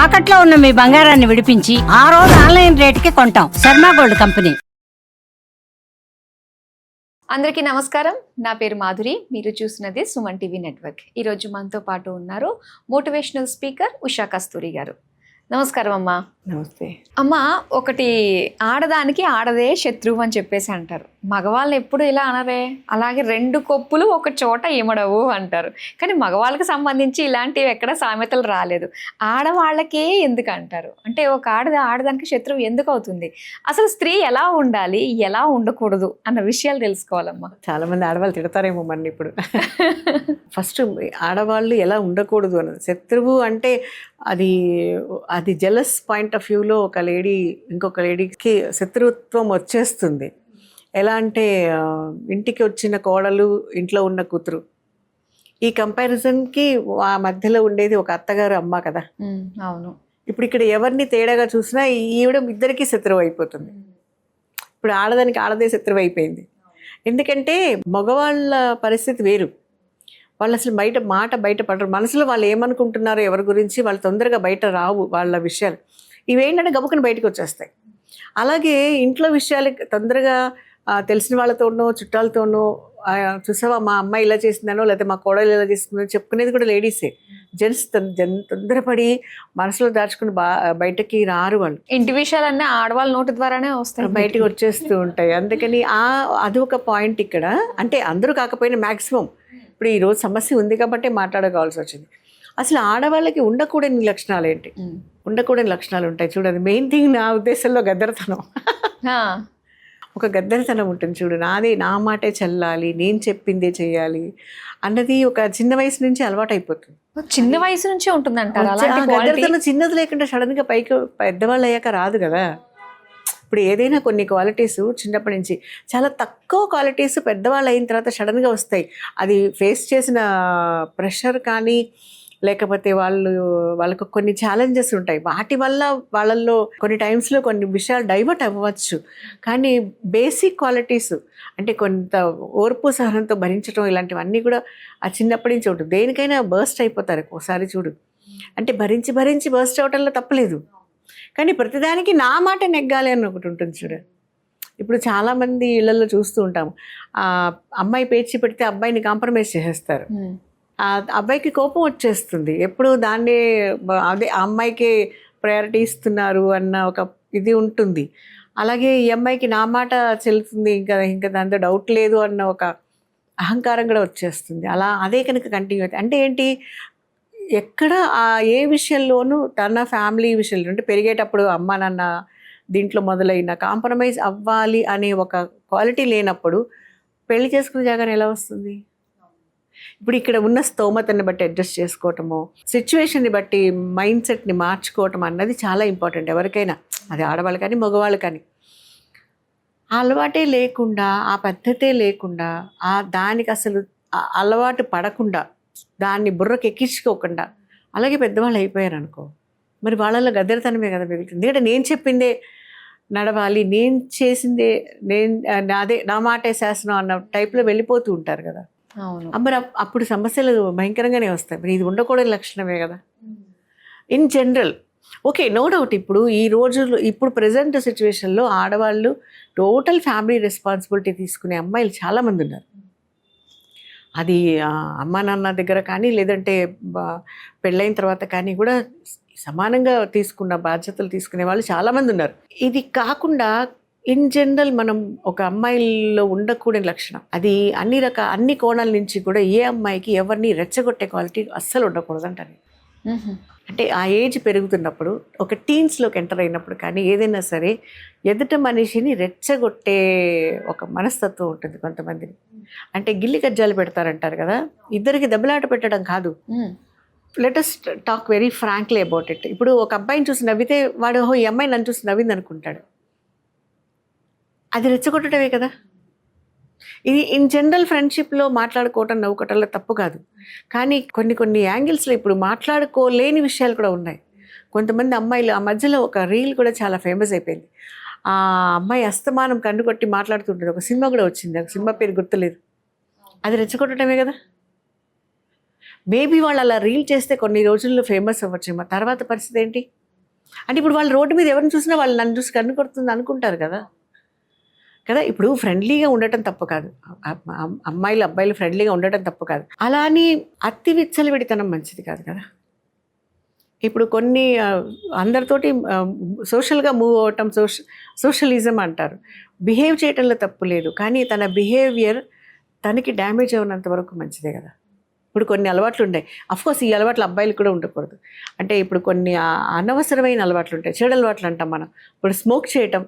తాకట్లో ఉన్న మీ బంగారాన్ని విడిపించి ఆ రోజు ఆన్లైన్ రేటుకి కొంటాం. Sharma gold company. అందరికీ నమస్కారం. నా పేరు మాధురి. మీరు చూసినది సుమన్ టీవీ నెట్వర్క్. ఈరోజు మనతో పాటు ఉన్నారు మోటివేషనల్ స్పీకర్ ఉషా కస్తూరి గారు. నమస్కారం అమ్మా. నమస్తే. అమ్మ ఒకటి ఆడదానికి ఆడదే శత్రువు అని చెప్పేసి అంటారు. మగవాళ్ళని ఎప్పుడు ఇలా అనరే? అలాగే రెండు కొప్పులు ఒక చోట ఇమడవు అంటారు. కానీ మగవాళ్ళకి సంబంధించి ఇలాంటివి ఎక్కడ సామెతలు రాలేదు. ఆడవాళ్ళకే ఎందుకు అంటారు? అంటే ఒక ఆడది ఆడదానికి శత్రువు ఎందుకు అవుతుంది? అసలు స్త్రీ ఎలా ఉండాలి? ఎలా ఉండకూడదు అన్న విషయాలు తెలుసుకోవాలమ్మా. చాలా మంది ఆడవాళ్ళు తిడతారేమో మన ఇప్పుడు. ఫస్ట్ ఆడవాళ్ళు ఎలా ఉండకూడదు అన్నది. శత్రువు అంటే అది అది జెలస్ పాయింట్ ఆఫ్ వ్యూలో ఒక లేడీ ఇంకొక లేడీకి శత్రుత్వం వచ్చేస్తుంది. ఎలా అంటే ఇంటికి వచ్చిన కోడలు ఇంట్లో ఉన్న కూతురు. ఈ కంపారిజన్కి ఆ మధ్యలో ఉండేది ఒక అత్తగారు అమ్మ కదా. అవును. ఇప్పుడు ఇక్కడ ఎవరిని తేడాగా చూసినా ఈవిడ ఇద్దరికి శత్రువు అయిపోతుంది ఇప్పుడు ఆడదానికి ఆడదే శత్రువు అయిపోయింది ఎందుకంటే మగవాళ్ళ పరిస్థితి వేరు. వాళ్ళు అసలు బయట మాట బయట పడరు మనసులో వాళ్ళు ఏమనుకుంటున్నారో ఎవరి గురించి వాళ్ళు తొందరగా బయట రావు వాళ్ళ విషయాలు. ఇవేంటంటే గబుకుని బయటకు వచ్చేస్తాయి. అలాగే ఇంట్లో విషయాలు తొందరగా తెలిసిన వాళ్ళతోనో చుట్టాలతోనో చూసావా మా అమ్మాయి ఇలా చేసిందనో లేకపోతే మా కోడలు ఇలా చేసిందనో చెప్పుకునేది కూడా లేడీసే. జెంట్స్ జన్ తొందరపడి మనసులో దాచుకుని బా బయటకి రారు వాళ్ళు. ఇంటి విషయాలన్నీ ఆడవాళ్ళ నోటి ద్వారానే వస్తాయి. బయటకు వచ్చేస్తూ ఉంటాయి. అందుకని ఆ అది ఒక పాయింట్ ఇక్కడ. అంటే అందరూ కాకపోయినా మ్యాక్సిమం ఇప్పుడు ఈరోజు సమస్య ఉంది కాబట్టి మాట్లాడుకోవాల్సి వచ్చింది. అసలు ఆడవాళ్ళకి ఉండకూడని లక్షణాలు ఏంటి. ఉండకూడని లక్షణాలు ఉంటాయి చూడండి. మెయిన్ థింగ్ నా ఉద్దేశంలో గద్దరతనం. ఒక గద్దరితనం ఉంటుంది చూడు. నాదే నా మాటే చెల్లాలి నేను చెప్పిందే చేయాలి అన్నది ఒక చిన్న వయసు నుంచి అలవాటు అయిపోతుంది చిన్న వయసు నుంచే ఉంటుందంటారు. గద్దరితనం చిన్నది లేకుండా సడన్గా పైకి పెద్దవాళ్ళు అయ్యాక రాదు కదా. ఇప్పుడు ఏదైనా కొన్ని క్వాలిటీస్ చిన్నప్పటి నుంచి చాలా తక్కువ క్వాలిటీస్ పెద్దవాళ్ళు అయిన తర్వాత సడన్గా వస్తాయి. అది ఫేస్ చేసిన ప్రెషర్ కానీ లేకపోతే వాళ్ళు వాళ్ళకు కొన్ని ఛాలెంజెస్ ఉంటాయి. వాటి వల్ల వాళ్ళల్లో కొన్ని టైమ్స్లో కొన్ని విషయాలు డైవర్ట్ అవ్వచ్చు. కానీ బేసిక్ క్వాలిటీస్ అంటే కొంత ఓర్పు సహనంతో భరించడం ఇలాంటివన్నీ కూడా ఆ చిన్నప్పటి నుంచి ఉంటుంది. దేనికైనా బర్స్ట్ అయిపోతారు. ఒకసారి చూడు. అంటే భరించి భరించి బర్స్ట్ అవటంలో తప్పలేదు. కానీ ప్రతిదానికి నా మాట నెగ్గాలి అని ఒకటి ఉంటుంది చూడు. ఇప్పుడు చాలామంది ఇళ్ళలో చూస్తూ ఉంటాము ఆ అమ్మాయి పేచి పెడితే అబ్బాయిని కాంప్రమైజ్ చేసేస్తారు. ఆ అబ్బాయికి కోపం వచ్చేస్తుంది. ఎప్పుడు దాన్నే అదే అమ్మాయికే ప్రయారిటీ ఇస్తున్నారు అన్న ఒక ఇది ఉంటుంది. అలాగే ఈ అమ్మాయికి నా మాట చెల్లుతుంది ఇంకా ఇంకా దాంతో డౌట్ లేదు అన్న ఒక అహంకారం కూడా వచ్చేస్తుంది. అలా అదే కనుక కంటిన్యూ అవుతుంది అంటే ఏంటి? ఎక్కడ ఆ ఏ విషయంలోనూ తన ఫ్యామిలీ విషయంలో అంటే పెరిగేటప్పుడు అమ్మ నాన్న దీంట్లో మొదలైన కాంప్రమైజ్ అవ్వాలి అనే ఒక క్వాలిటీ లేనప్పుడు పెళ్ళి చేసుకునే జాగానే ఎలా వస్తుంది? ఇప్పుడు ఇక్కడ ఉన్న స్తోమతని బట్టి అడ్జస్ట్ చేసుకోవటము సిచ్యువేషన్ని బట్టి మైండ్ సెట్ని మార్చుకోవటం అన్నది చాలా ఇంపార్టెంట్ ఎవరికైనా. అది ఆడవాళ్ళు కానీ మగవాళ్ళు కానీ. అలవాటే లేకుండా ఆ పద్ధతే లేకుండా ఆ దానికి అసలు అలవాటు పడకుండా దాన్ని బుర్రకు ఎక్కించుకోకుండా అలాగే పెద్దవాళ్ళు అయిపోయారు అనుకో మరి వాళ్ళలో గద్దరితనమే కదా వెళ్తుంది ఎందుకంటే నేను చెప్పిందే నడవాలి నేను చేసిందే నేను నాదే నా మాటే శాసనం అన్న టైప్లో వెళ్ళిపోతూ ఉంటారు కదా. అవును. మరి అప్- అప్పుడు సమస్యలు భయంకరంగానే వస్తాయి. మరి ఇది ఉండకూడని లక్షణమే కదా. In general okay no doubt ఇప్పుడు ఈ రోజుల్లో ఇప్పుడు ప్రజెంట్ సిచ్యువేషన్లో ఆడవాళ్ళు టోటల్ ఫ్యామిలీ రెస్పాన్సిబిలిటీ తీసుకునే అమ్మాయిలు చాలామంది ఉన్నారు. అది అమ్మా నాన్న దగ్గర కానీ లేదంటే బా- పెళ్ళైన తర్వాత కానీ కూడా సమానంగా తీసుకున్న బాధ్యతలు తీసుకునే వాళ్ళు చాలామంది ఉన్నారు. ఇది కాకుండా ఇన్ జనరల్ మనం ఒక అమ్మాయిలో ఉండకూడని లక్షణం. అది అన్ని రకాల అన్ని కోణాల నుంచి కూడా ఏ అమ్మాయికి ఎవరిని రెచ్చగొట్టే క్వాలిటీ అస్సలు ఉండకూడదు అంటారు అంటే ఆ ఏజ్ పెరుగుతున్నప్పుడు ఒక టీన్స్లోకి ఎంటర్ అయినప్పుడు కానీ ఏదైనా సరే ఎదుట మనిషిని రెచ్చగొట్టే ఒక మనస్తత్వం ఉంటుంది కొంతమందిని అంటే గిల్లి గజ్జాలు పెడతారంటారు కదా ఇద్దరికి దెబ్బలాట పెట్టడం కాదు. Latest talk very frankly about it ఇప్పుడు ఒక అబ్బాయిని చూసి నవ్వితే వాడు ఈ అమ్మాయి నన్ను చూసి నవ్వింది అనుకుంటాడు అది రెచ్చగొట్టడమే కదా. ఇది ఇన్ జనరల్ ఫ్రెండ్షిప్లో మాట్లాడుకోవటం నవ్వుకోవటంలో తప్పు కాదు. కానీ కొన్ని కొన్ని యాంగిల్స్లో ఇప్పుడు మాట్లాడుకోలేని విషయాలు కూడా ఉన్నాయి. కొంతమంది అమ్మాయిలు ఆ మధ్యలో ఒక రీల్ కూడా చాలా ఫేమస్ అయిపోయింది. ఆ అమ్మాయి అస్తమానం కన్ను కొట్టి మాట్లాడుతుంటుంది. ఒక సినిమా కూడా వచ్చింది. ఆ సినిమా పేరు గుర్తులేదు. అది రెచ్చగొట్టడమే కదా? మేబీ వాళ్ళు అలా రీల్ చేస్తే కొన్ని రోజుల్లో ఫేమస్ అవ్వచ్చేమో. తర్వాత పరిస్థితి ఏంటి? అంటే ఇప్పుడు వాళ్ళు రోడ్డు మీద ఎవరిని చూసినా వాళ్ళు నన్ను చూసి కన్ను కొడుతుంది అనుకుంటారు కదా? కదా? ఇప్పుడు ఫ్రెండ్లీగా ఉండటం తప్పు కాదు. అమ్మాయిలు అబ్బాయిలు ఫ్రెండ్లీగా ఉండటం తప్పు కాదు. అలా అని అతి విచ్చలవిడితనం మంచిది కాదు కదా? ఇప్పుడు కొన్ని అందరితోటి సోషల్గా మూవ్ అవటం సోష సోషలిజం అంటారు. బిహేవ్ చేయటంలో తప్పు లేదు. కానీ తన బిహేవియర్ తనకి డ్యామేజ్ అవునంత వరకు మంచిదే కదా? ఇప్పుడు కొన్ని అలవాట్లు ఉంటాయి అఫ్కోర్స్ ఈ అలవాట్లు అబ్బాయిలు కూడా ఉండకూడదు. అంటే ఇప్పుడు కొన్ని అనవసరమైన అలవాట్లు ఉంటాయి. చెడు అలవాట్లు అంటాం మనం. ఇప్పుడు స్మోక్ చేయటం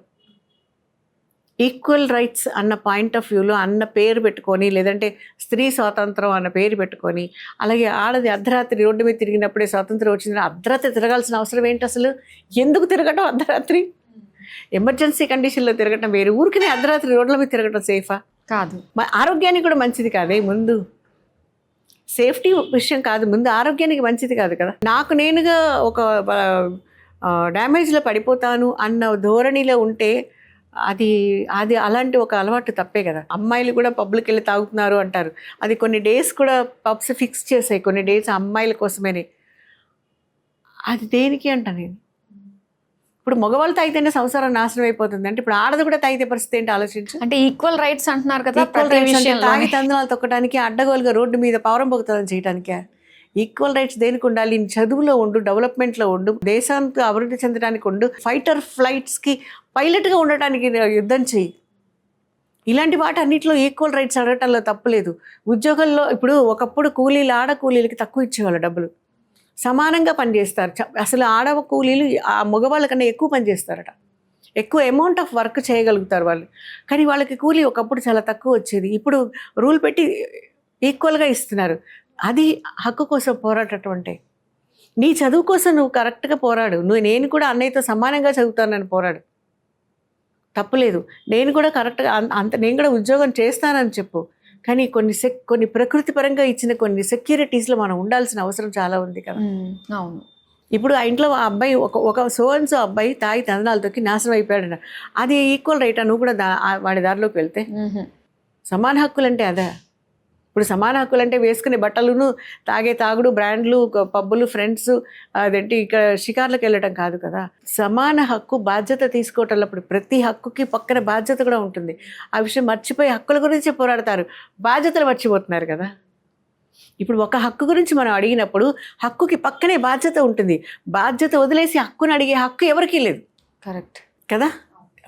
ఈక్వల్ రైట్స్ అన్న పాయింట్ ఆఫ్ వ్యూలో అన్న పేరు పెట్టుకొని లేదంటే స్త్రీ స్వాతంత్రం అన్న పేరు పెట్టుకొని అలాగే ఆడది అర్ధరాత్రి రోడ్డు మీద తిరిగినప్పుడే స్వాతంత్రం వచ్చింది అర్ధరాత్రి తిరగాల్సిన అవసరం ఏంటి అసలు? ఎందుకు తిరగటం అర్ధరాత్రి? ఎమర్జెన్సీ కండిషన్లో తిరగటం వేరు. ఊరికనే అర్ధరాత్రి రోడ్ల మీద తిరగటం సేఫా కాదు. ఆరోగ్యానికి కూడా మంచిది కాదే ముందు? సేఫ్టీ విషయం కాదు. ముందు ఆరోగ్యానికి మంచిది కాదు కదా? నాకు నేనుగా ఒక డ్యామేజ్లో పడిపోతాను అన్న ధోరణిలో ఉంటే అది అది అలాంటి ఒక అలవాటు తప్పే కదా. అమ్మాయిలు కూడా పబ్లిక్ వెళ్ళి తాగుతున్నారు అంటారు. అది కొన్ని డేస్ కూడా పబ్స్ ఫిక్స్ చేసాయి. కొన్ని డేస్ అమ్మాయిల కోసమని. అది దేనికి అంట నేను? ఇప్పుడు మగవాళ్ళు తాగితేనే సంసారం నాశనం అయిపోతుంది. అంటే ఇప్పుడు ఆడది కూడా తాగితే పరిస్థితి ఏంటి? ఆలోచించు. అంటే ఈక్వల్ రైట్స్ అంటున్నారు కదా ఈక్వల్ తాగి తందనాలు తొక్కడానికి అడ్డగోలుగా రోడ్డు మీద పవరం పొగుతుంది చేయడానికే ఈక్వల్ రైట్స్ దేనికి ఉండాలి? చదువులో ఉండు డెవలప్మెంట్లో ఉండు దేశానికి అభివృద్ధి చెందడానికి ఉండు ఫైటర్ ఫ్లైట్స్కి పైలట్గా ఉండటానికి యుద్ధం చేయి ఇలాంటి వాటి అన్నింటిలో ఈక్వల్ రైట్స్ అడగటంలో తప్పులేదు. ఉద్యోగంలో ఇప్పుడు ఒకప్పుడు కూలీలు ఆడ కూలీలకి తక్కువ ఇచ్చేవాళ్ళు డబ్బులు. సమానంగా పనిచేస్తారు. చ- అసలు ఆడవ కూలీలు ఆ మగవాళ్ళ కన్నా ఎక్కువ పనిచేస్తారట. ఎక్కువ అమౌంట్ ఆఫ్ వర్క్ చేయగలుగుతారు వాళ్ళు. కానీ వాళ్ళకి కూలీ ఒకప్పుడు చాలా తక్కువ వచ్చేది. ఇప్పుడు రూల్ పెట్టి ఈక్వల్గా ఇస్తున్నారు. అది హక్కు కోసం పోరాటం అంటే నీ చదువు కోసం నువ్వు కరెక్ట్గా పోరాడు. నువ్వు నేను కూడా అన్నయ్యతో సమానంగా చదువుతానని పోరాడు. తప్పులేదు. నేను కూడా కరెక్ట్గా అంత నేను కూడా ఉద్యోగం చేస్తానని చెప్పు. కానీ కొన్ని సెక్ కొన్ని ప్రకృతి పరంగా ఇచ్చిన కొన్ని సెక్యూరిటీస్లో మనం ఉండాల్సిన అవసరం చాలా ఉంది కదా. అవును. ఇప్పుడు ఆ ఇంట్లో ఆ అబ్బాయి ఒక ఒక సో అండ్ సో అబ్బాయి తాగి తందనాలతోకి నాశనం అయిపోయాడు అది ఈక్వల్ రైటా? నువ్వు కూడా దా వాడి దారిలోకి వెళ్తే. సమాన హక్కులు అంటే అదే? ఇప్పుడు సమాన హక్కులు అంటే వేసుకునే బట్టలును తాగే తాగుడు బ్రాండ్లు పబ్బులు ఫ్రెండ్స్ అదేంటి ఇక్కడ షికార్లకు వెళ్ళటం కాదు కదా. సమాన హక్కు బాధ్యత తీసుకోవటంలో ఇప్పుడు ప్రతి హక్కుకి పక్కన బాధ్యత కూడా ఉంటుంది. ఆ విషయం మర్చిపోయి హక్కుల గురించి పోరాడతారు. బాధ్యతలు మర్చిపోతున్నారు కదా. ఇప్పుడు ఒక హక్కు గురించి మనం అడిగినప్పుడు హక్కుకి పక్కనే బాధ్యత ఉంటుంది. బాధ్యత వదిలేసి హక్కుని అడిగే హక్కు ఎవరికీ లేదు. కరెక్ట్. కదా.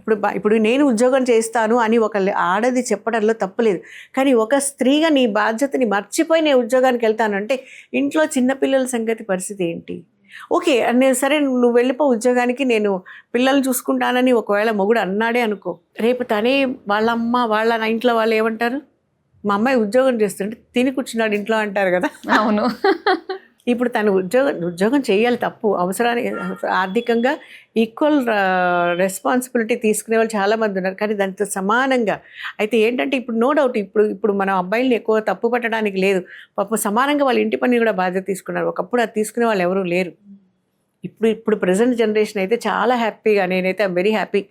ఇప్పుడు ఇప్పుడు నేను ఉద్యోగం చేస్తాను అని ఒక లే- ఆడది చెప్పడంలో తప్పులేదు. కానీ ఒక స్త్రీగా నీ బాధ్యతని మర్చిపోయి నేను ఉద్యోగానికి వెళ్తానంటే ఇంట్లో చిన్నపిల్లల సంగతి పరిస్థితి ఏంటి? ఓకే నేను సరే నువ్వు వెళ్ళిపో ఉద్యోగానికి నేను పిల్లల్ని చూసుకుంటానని ఒకవేళ మొగుడు అన్నాడే అనుకో. రేపు తనే వాళ్ళ అమ్మ వాళ్ళ నా ఇంట్లో వాళ్ళు ఏమంటారు? మా అమ్మాయి ఉద్యోగం చేస్తుంటే తిని కూర్చున్నాడు ఇంట్లో అంటారు కదా. అవును. ఇప్పుడు తను ఉద్యోగం ఉద్యోగం చేయాలి తప్పు అవసరానికి ఆర్థికంగా ఈక్వల్ రెస్పాన్సిబిలిటీ తీసుకునే వాళ్ళు చాలామంది ఉన్నారు. కానీ దాంతో సమానంగా అయితే ఏంటంటే ఇప్పుడు నో డౌట్ ఇప్పుడు ఇప్పుడు మనం అబ్బాయిల్ని ఎక్కువ తప్పు పట్టడానికి లేదు. పాపం సమానంగా వాళ్ళ ఇంటి పని కూడా బాధ్యత తీసుకున్నారు. ఒకప్పుడు అది తీసుకునే వాళ్ళు ఎవరూ లేరు. ఇప్పుడు ఇప్పుడు ప్రజెంట్ జనరేషన్ అయితే చాలా హ్యాపీగా నేనైతే వెరీ హ్యాపీ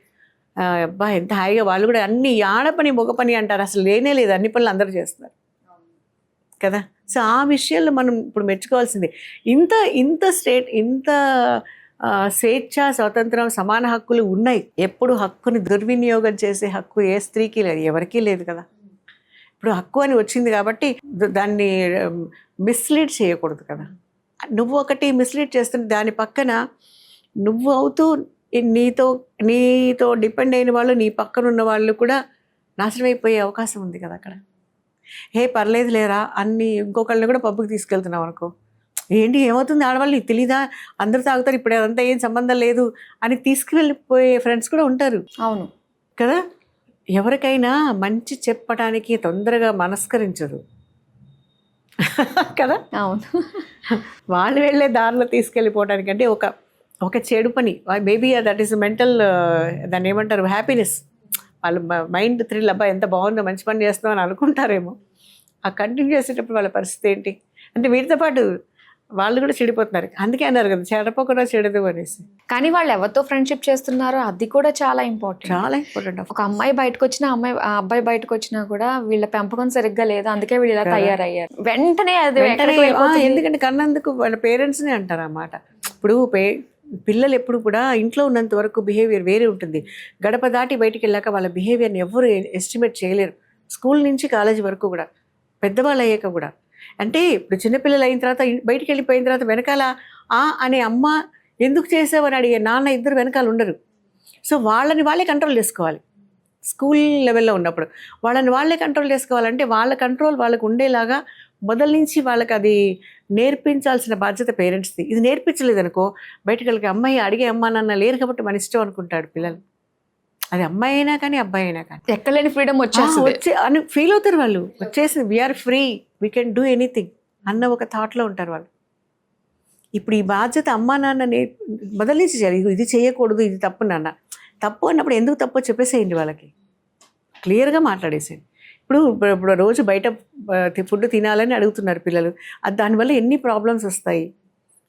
అబ్బా ఎంత హాయిగా వాళ్ళు కూడా అన్ని ఆడ పని మగ పని అంటారు. అసలు లేనే లేదు. అన్ని పనులు అందరూ చేస్తున్నారు. కదా? సో ఆ విషయంలో మనం ఇప్పుడు మెచ్చుకోవాల్సింది ఇంత ఇంత స్టేట్ ఇంత స్వేచ్ఛ స్వాతంత్రం సమాన హక్కులు ఉన్నాయి. ఎప్పుడు హక్కుని దుర్వినియోగం చేసే హక్కు ఏ స్త్రీకి లేదు ఎవరికీ లేదు కదా? ఇప్పుడు హక్కు అని వచ్చింది కాబట్టి దాన్ని మిస్లీడ్ చేయకూడదు కదా? నువ్వు ఒకటి మిస్లీడ్ చేస్తుంటే దాని పక్కన నువ్వు అవుతూ నీతో నీతో డిపెండ్ అయిన వాళ్ళు నీ పక్కన ఉన్న వాళ్ళు కూడా నాశనం అయిపోయే అవకాశం ఉంది కదా అక్కడ? హే పర్లేదు లేరా అన్ని ఇంకొకళ్ళని కూడా పబ్బుకి తీసుకెళ్తున్నావు అనుకో. ఏంటి ఏమవుతుంది ఆడవాళ్ళు? నీకు తెలీదా? అందరూ తాగుతారు ఇప్పుడు అదంతా ఏం సంబంధం లేదు అని తీసుకువెళ్ళిపోయే ఫ్రెండ్స్ కూడా ఉంటారు. అవును. కదా? ఎవరికైనా మంచి చెప్పడానికి తొందరగా మనస్కరించదు. కదా? అవును. వాళ్ళు వెళ్ళే దారిలో తీసుకెళ్ళిపోవడానికి అంటే ఒక ఒక చెడు పని. మేబీ దట్ ఈస్ మెంటల్ దాన్ని ఏమంటారు? హ్యాపీనెస్ వాళ్ళ మైండ్ థ్రిల్ అబ్బా ఎంత బాగుందో మంచి పని చేస్తున్నాం అని అనుకుంటారేమో. ఆ కంటిన్యూ చేసేటప్పుడు వాళ్ళ పరిస్థితి ఏంటి? అంటే వీటితో పాటు వాళ్ళు కూడా చెడిపోతున్నారు. అందుకే అన్నారు కదా చెడపకుండా చెడదు అనేసి. కానీ వాళ్ళు ఎవరితో ఫ్రెండ్షిప్ చేస్తున్నారో అది కూడా చాలా ఇంపార్టెంట్ చాలా ఇంపార్టెంట్ ఒక అమ్మాయి బయటకు వచ్చినా అమ్మాయి ఆ అబ్బాయి బయటకు వచ్చినా కూడా వీళ్ళ పెంపకం సరిగ్గా లేదు అందుకే వీళ్ళు ఇలా. తయారయ్యారు. వెంటనే అది? ఎందుకంటే కన్నందుకు వాళ్ళ పేరెంట్స్ని అంటారు అన్నమాట. ఇప్పుడు పే పిల్లలు ఎప్పుడు కూడా ఇంట్లో ఉన్నంత వరకు బిహేవియర్ వేరే ఉంటుంది. గడప దాటి బయటికి వెళ్ళాక వాళ్ళ బిహేవియర్ని ఎవరు ఎస్టిమేట్ చేయలేరు. స్కూల్ నుంచి కాలేజీ వరకు కూడా పెద్దవాళ్ళు అయ్యాక కూడా. అంటే ఇప్పుడు చిన్నపిల్లలు అయిన తర్వాత బయటికి వెళ్ళిపోయిన తర్వాత వెనకాల ఆ అనే అమ్మ ఎందుకు చేసావని అడిగే నాన్న ఇద్దరు వెనకాల ఉండరు. సో వాళ్ళని వాళ్ళే కంట్రోల్ చేసుకోవాలి. స్కూల్ లెవెల్లో ఉన్నప్పుడు వాళ్ళని వాళ్ళే కంట్రోల్ చేసుకోవాలంటే వాళ్ళ కంట్రోల్ వాళ్ళకు ఉండేలాగా మొదల నుంచి వాళ్ళకి అది నేర్పించాల్సిన బాధ్యత పేరెంట్స్ది. ఇది నేర్పించలేదు అనుకో బయటకు వెళ్ళి అమ్మాయి అడిగే అమ్మా నాన్న లేరు కాబట్టి మన ఇష్టం అనుకుంటాడు పిల్లలు. అది అమ్మాయి అయినా కానీ అబ్బాయి అయినా కానీ. ఎక్కలేని ఫ్రీడమ్ ఆ, వచ్చేస్తుంది. వచ్చే అని ఫీల్ అవుతారు వాళ్ళు. వచ్చేసి we are free we can do anything అన్న ఒక థాట్లో ఉంటారు వాళ్ళు. ఇప్పుడు ఈ బాధ్యత అమ్మా నాన్న నే మొదలు నుంచి చేయాలి. ఇది చేయకూడదు ఇది తప్పు నాన్న. తప్పు అన్నప్పుడు ఎందుకు తప్పో చెప్పేసేయండి వాళ్ళకి. క్లియర్గా మాట్లాడేసేయండి. ఇప్పుడు ఇప్పుడు రోజు బయట ఫుడ్ తినాలని అడుగుతున్నారు పిల్లలు. దానివల్ల ఎన్ని ప్రాబ్లమ్స్ వస్తాయి?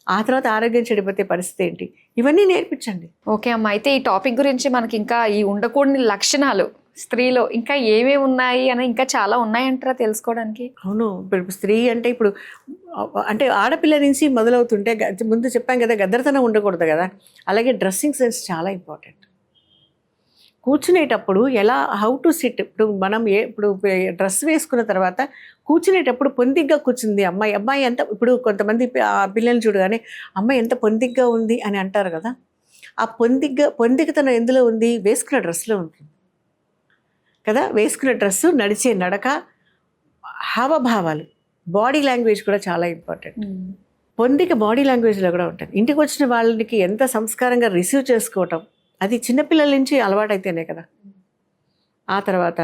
ఆ తర్వాత ఆరోగ్యం చెడిపోతే పరిస్థితి ఏంటి? ఇవన్నీ నేర్పించండి. ఓకే అమ్మ. అయితే ఈ టాపిక్ గురించి మనకి ఇంకా ఈ ఉండకూడని లక్షణాలు స్త్రీలో ఇంకా ఏమేమి ఉన్నాయి అని ఇంకా చాలా ఉన్నాయంటారా తెలుసుకోవడానికి? అవును. ఇప్పుడు స్త్రీ అంటే ఇప్పుడు అంటే ఆడపిల్ల నుంచి మొదలవుతుంటే ముందు చెప్పాం కదా గద్దరతనం ఉండకూడదు కదా. అలాగే డ్రెస్సింగ్ సెన్స్ చాలా ఇంపార్టెంట్. కూర్చునేటప్పుడు ఎలా హౌ టు సిట్ ఇప్పుడు మనం ఏ ఇప్పుడు డ్రెస్ వేసుకున్న తర్వాత కూర్చునేటప్పుడు పొందిగ్గా కూర్చుంది అమ్మాయి. అమ్మాయి ఎంత ఇప్పుడు కొంతమంది పిల్లల్ని చూడగానే అమ్మాయి ఎంత పొందిగ్గా ఉంది అని అంటారు కదా. ఆ పొందిగ్గా పొందికతనం ఎందులో ఉంది? వేసుకున్న డ్రెస్లో ఉంటుంది కదా వేసుకున్న డ్రెస్సు నడిచే నడక హావభావాలు. బాడీ లాంగ్వేజ్ కూడా చాలా ఇంపార్టెంట్. పొందిక బాడీ లాంగ్వేజ్లో కూడా ఉంటుంది. ఇంటికి వచ్చిన వాళ్ళకి ఎంత సంస్కారంగా రిసీవ్ చేసుకోవటం అది చిన్నపిల్లల నుంచి అలవాటైతేనే కదా. ఆ తర్వాత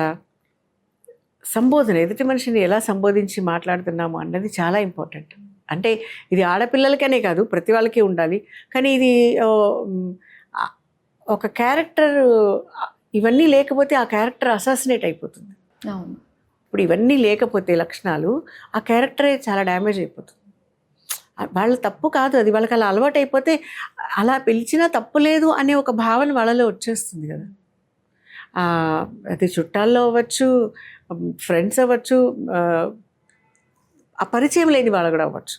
సంబోధన ఎదుటి మనిషిని ఎలా సంబోధించి మాట్లాడుతున్నాము అన్నది చాలా ఇంపార్టెంట్. అంటే ఇది ఆడపిల్లలకనే కాదు ప్రతి వాళ్ళకి ఉండాలి. కానీ ఇది ఒక క్యారెక్టర్ ఇవన్నీ లేకపోతే ఆ క్యారెక్టర్ అసాసినేట్ అయిపోతుంది. అవును. ఇప్పుడు ఇవన్నీ లేకపోతే లక్షణాలు ఆ క్యారెక్టరే చాలా డ్యామేజ్ అయిపోతుంది. వాళ్ళ తప్పు కాదు అది. వాళ్ళకి అలా అలవాటు అయిపోతే అలా పిలిచినా తప్పు లేదు అనే ఒక భావన వాళ్ళలో వచ్చేస్తుంది కదా. అది చుట్టాల్లో అవ్వచ్చు ఫ్రెండ్స్ అవ్వచ్చు పరిచయం లేని వాళ్ళు కూడా అవ్వచ్చు.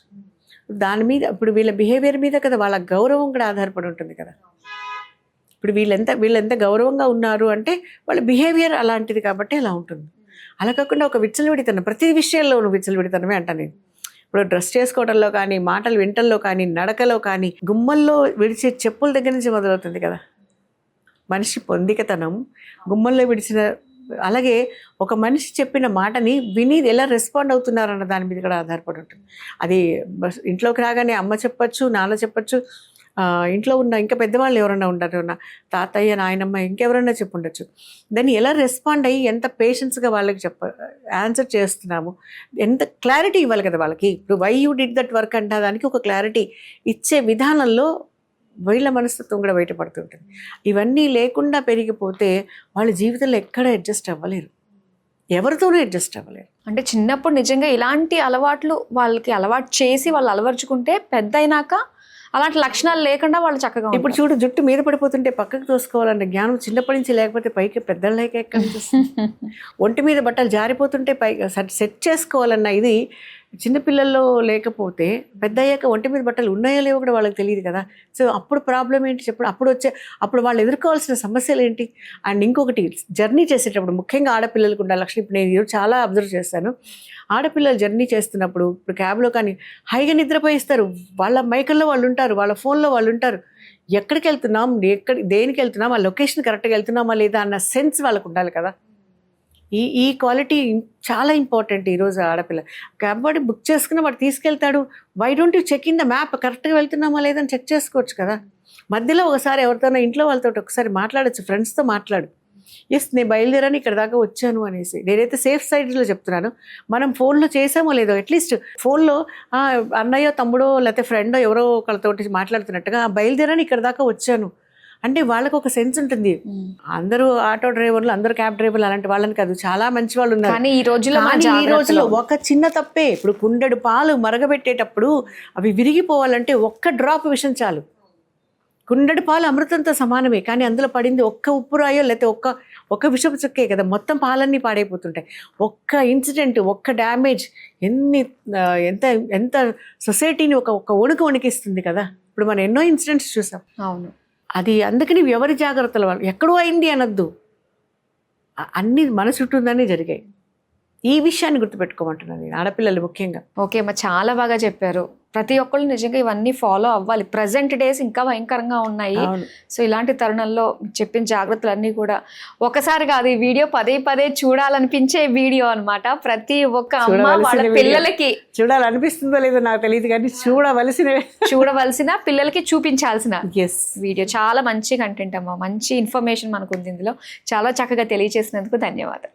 దాని మీద ఇప్పుడు వీళ్ళ బిహేవియర్ మీద కదా వాళ్ళ గౌరవం కూడా ఆధారపడి ఉంటుంది కదా. ఇప్పుడు వీళ్ళెంత వీళ్ళెంత గౌరవంగా ఉన్నారు అంటే వాళ్ళ బిహేవియర్ అలాంటిది కాబట్టి అలా ఉంటుంది. అలా కాకుండా ఒక విచ్చలవిడితనం ప్రతి విషయంలోనూ విచ్చలవిడితనమే అంట నేను. ఇప్పుడు డ్రెస్ చేసుకోవడంలో కానీ మాటలు వింటల్లో కానీ నడకలో కానీ గుమ్మల్లో విడిచే చెప్పుల దగ్గర నుంచి మొదలవుతుంది కదా. మనిషి పొందికతనం గుమ్మల్లో విడిచిన అలాగే ఒక మనిషి చెప్పిన మాటని విని ఎలా రెస్పాండ్ అవుతున్నారన్న దాని మీద కూడా ఆధారపడి ఉంటుంది. అది బస్ ఇంట్లోకి రాగానే అమ్మ చెప్పచ్చు నాన్న చెప్పచ్చు ఇంట్లో ఉన్న ఇంకా పెద్దవాళ్ళు ఎవరైనా ఉండరు నా తాతయ్య నాయనమ్మ ఇంకెవరైనా చెప్పుండొచ్చు. దాన్ని ఎలా రెస్పాండ్ అయ్యి ఎంత పేషెన్స్గా వాళ్ళకి చెప్ప ఆన్సర్ చేస్తున్నాము? ఎంత క్లారిటీ ఇవ్వాలి కదా వాళ్ళకి? ఇప్పుడు why you did that work అంటే దానికి ఒక క్లారిటీ ఇచ్చే విధానంలో వీళ్ళ మనస్తత్వం కూడా బయటపడుతుంటుంది. ఇవన్నీ లేకుండా పెరిగిపోతే వాళ్ళ జీవితంలో ఎక్కడ అడ్జస్ట్ అవ్వలేరు. ఎవరితోనూ అడ్జస్ట్ అవ్వలేరు. అంటే చిన్నప్పుడు నిజంగా ఇలాంటి అలవాట్లు వాళ్ళకి అలవాటు చేసి వాళ్ళు అలవర్చుకుంటే పెద్ద అయినాక అలాంటి లక్షణాలు లేకుండా వాళ్ళు చక్కగా ఇప్పుడు చూడు జుట్టు మీద పడిపోతుంటే పక్కకు తోసుకోవాలన్న జ్ఞానం చిన్నప్పటి నుంచి లేకపోతే పైకి పెద్దలకి ఎక్కడి? ఒంటి మీద బట్టలు జారిపోతుంటే పై సెట్ సెట్ చేసుకోవాలన్న ఇది చిన్నపిల్లల్లో లేకపోతే పెద్ద అయ్యాక ఒంటి మీద బట్టలు ఉన్నాయో లేవో కూడా వాళ్ళకి తెలియదు కదా. సో అప్పుడు ప్రాబ్లం ఏంటి చెప్పడం అప్పుడు వచ్చే అప్పుడు వాళ్ళు ఎదుర్కోవాల్సిన సమస్యలు ఏంటి? అండ్ ఇంకొకటి జర్నీ చేసేటప్పుడు ముఖ్యంగా ఆడపిల్లలకు ఉండాలి. లక్ష్మి ఇప్పుడు నేను చాలా అబ్జర్వ్ చేస్తాను. ఆడపిల్లలు జర్నీ చేస్తున్నప్పుడు ఇప్పుడు క్యాబ్లో కానీ హైగా నిద్రపోయిస్తారు. వాళ్ళ మైకల్లో వాళ్ళు ఉంటారు వాళ్ళ ఫోన్లో వాళ్ళు ఉంటారు. ఎక్కడికి వెళ్తున్నాం? ఎక్కడ దేనికి వెళ్తున్నాం? ఆ లొకేషన్ కరెక్ట్గా వెళ్తున్నామా లేదా? అన్న సెన్స్ వాళ్ళకు ఉండాలి కదా. ఈ ఈ క్వాలిటీ చాలా ఇంపార్టెంట్ ఈరోజు ఆడపిల్ల. క్యాబ్ వాడు బుక్ చేసుకుని వాడు తీసుకెళ్తాడు. Why don't you check in the map కరెక్ట్గా వెళ్తున్నామా లేదని చెక్ చేసుకోవచ్చు కదా? మధ్యలో ఒకసారి ఎవరితోనో ఇంట్లో వాళ్ళతో ఒకసారి మాట్లాడచ్చు ఫ్రెండ్స్తో మాట్లాడు. ఎస్ నేను బయలుదేరాను ఇక్కడ దాకా వచ్చాను అనేసి. నేనైతే సేఫ్ సైడ్లో చెప్తున్నాను. మనం ఫోన్లో చేసామో లేదో అట్లీస్ట్ ఫోన్లో అన్నయ్యో తమ్ముడో లేకపోతే ఫ్రెండో ఎవరో ఒకళ్ళతోటి మాట్లాడుతున్నట్టుగా "ఆ, బయలుదేరాను ఇక్కడ దాకా వచ్చాను. అంటే వాళ్ళకి ఒక సెన్స్ ఉంటుంది అందరూ ఆటో డ్రైవర్లు అందరూ క్యాబ్ డ్రైవర్లు అలాంటి వాళ్ళని కాదు. చాలా మంచి వాళ్ళు ఉన్నారు కానీ ఈ రోజుల్లో ఈ రోజుల్లో ఒక చిన్న తప్పే. ఇప్పుడు కుండెడు పాలు మరగబెట్టేటప్పుడు అవి విరిగిపోవాలంటే ఒక్క డ్రాప్ విషం చాలు. కుండెడు పాలు అమృతంతో సమానమే. కానీ అందులో పడింది ఒక్క ఉప్పు రాయో లేకపోతే ఒక్క ఒక్క విషపు చుక్కే కదా. మొత్తం పాలన్నీ పాడైపోతుంటాయి. ఒక్క ఇన్సిడెంట్ ఒక్క డ్యామేజ్ ఎన్ని ఎంత ఎంత సొసైటీని ఒక ఒక్క వణుకు వణికిస్తుంది కదా. ఇప్పుడు మనం ఎన్నో ఇన్సిడెంట్స్ చూసాం. అవును. అది అందుకని ఎవరి జాగ్రత్తల వాళ్ళు. ఎక్కడో అయింది అనొద్దు. అన్నీ మన చుట్టూందని జరిగాయి. ఈ విషయాన్ని గుర్తుపెట్టుకోమంటున్నాను నేను ఆడపిల్లలు ముఖ్యంగా. ఓకే మా చాలా బాగా చెప్పారు. ప్రతి ఒక్కళ్ళు నిజంగా ఇవన్నీ ఫాలో అవ్వాలి. ప్రజెంట్ డేస్ ఇంకా భయంకరంగా ఉన్నాయి. సో ఇలాంటి తరుణంలో చెప్పిన జాగ్రత్తలన్నీ కూడా ఒకసారి కాదు ఈ వీడియో పదే పదే చూడాలనిపించే వీడియో అన్నమాట. ప్రతి ఒక్క అమ్మ చూడవలసిన వాళ్ళ. పిల్లలకి చూడాలనిపిస్తుందో లేదో నాకు తెలియదు కానీ చూడవలసినవే చూడవలసిన పిల్లలకి చూపించాల్సిన ఎస్ వీడియో. చాలా మంచి కంటెంట్ అమ్మా. మంచి ఇన్ఫర్మేషన్ మనకు ఉంది ఇందులో. చాలా చక్కగా తెలియజేసినందుకు ధన్యవాదాలు.